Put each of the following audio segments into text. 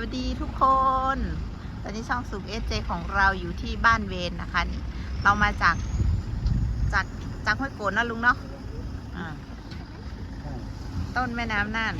วัสดีทุกคน ตอนนี้ช่องสุกเอเจของเราอยู่ที่บ้านเวนนะคะนี่เรามาจากจากจากห้วยโกนนะลุงเนาะะต้นแม่น้ำน่าน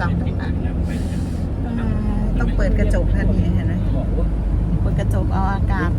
จำได้ต้องเปิดกระจกทันทีเห็นไหมเปิดกระจกเอาอากาศ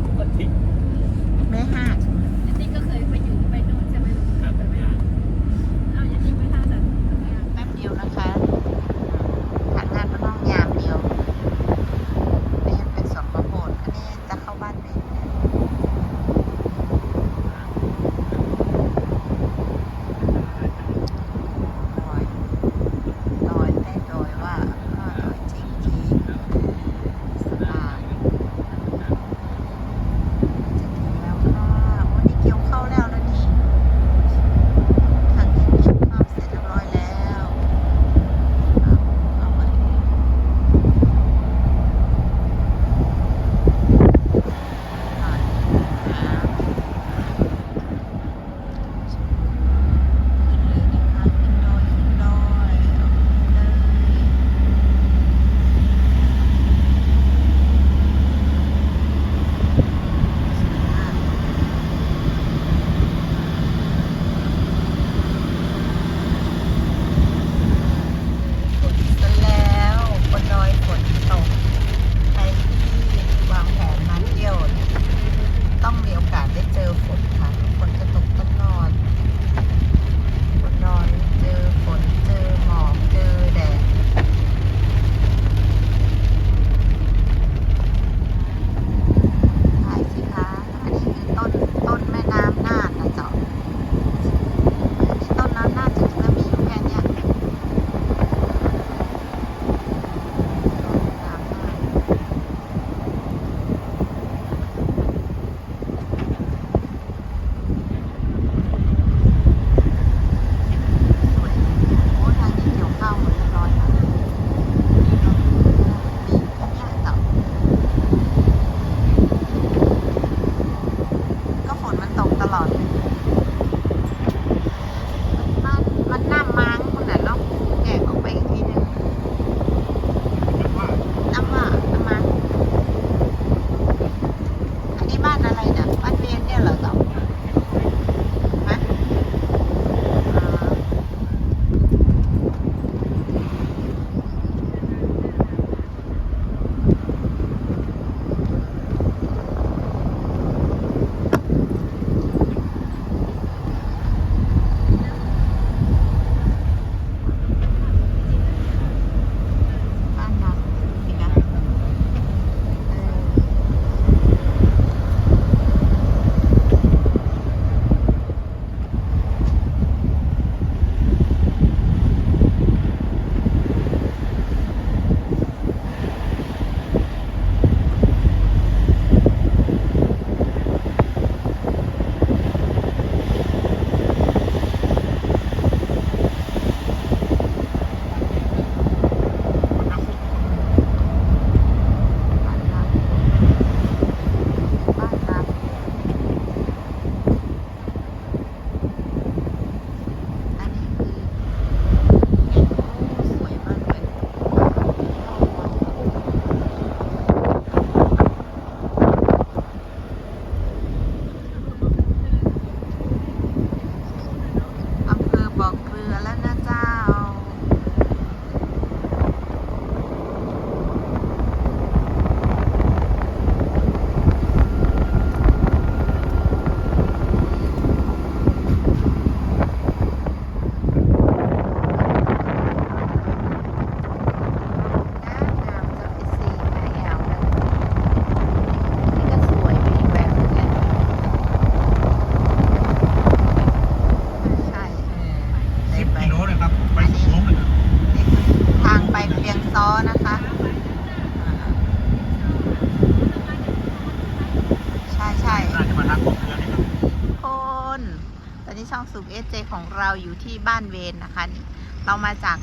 ช่องสุขเอเจของเราอยู่ที่บ้านเวนนะคะนี่เรามาจาก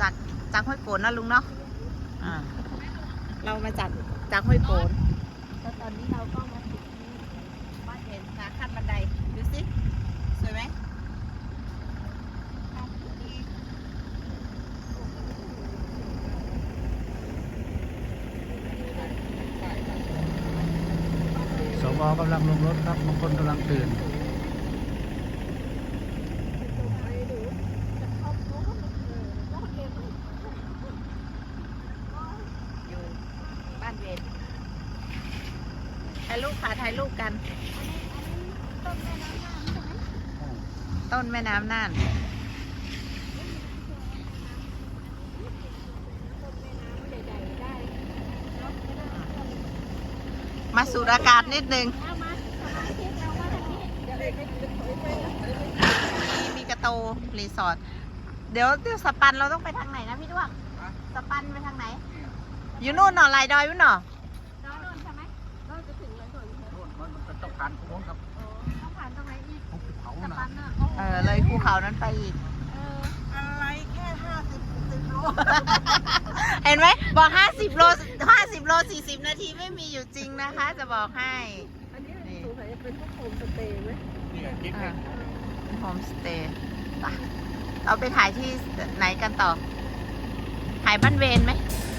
จากจากห้วยโกนนะลุงเนาะเรามาจากจากห้วยโกนแล้วตอนนี้เราก็มาถึงบ้านเวนนะขั้นบันไดดูสิสวยไหมอะดีสวกำลังลงรถครับบางคนกำลังตื่น อยู่บ้านเวน ถ่ายรูปค่ะถ่ายรูปกัน ต้นแม่น้ำน่านมาสูดอากาศนิดนึง มีมีกระโตรีสอร์ท เดี๋ยวเดี๋ยวสปันเราต้องไปทางไหนนะพี่ด้วง สปันไปทางไหน อยู่นู่นหน่อลายดอยวุ้นหน่อ มันเป็นต้องการโค้งครับภูเขานะเออเลยภูเขานั้นไปอีกอะไรแค่ห้าสิบสิบโลเห็นไหมบอก 50 โล 50 โล 40 นาทีไม่มีอยู่จริงนะคะ จะบอกให้ อันนี้สงสัยจะเป็นพวกโฮมสเตย์ไหมนี่ไงคิดอ่าเนี่ยเป็นโฮมสเตย์ไปเราไปถ่ายที่ไหนกันต่อ ถ่ายบ้านเวนไหมเ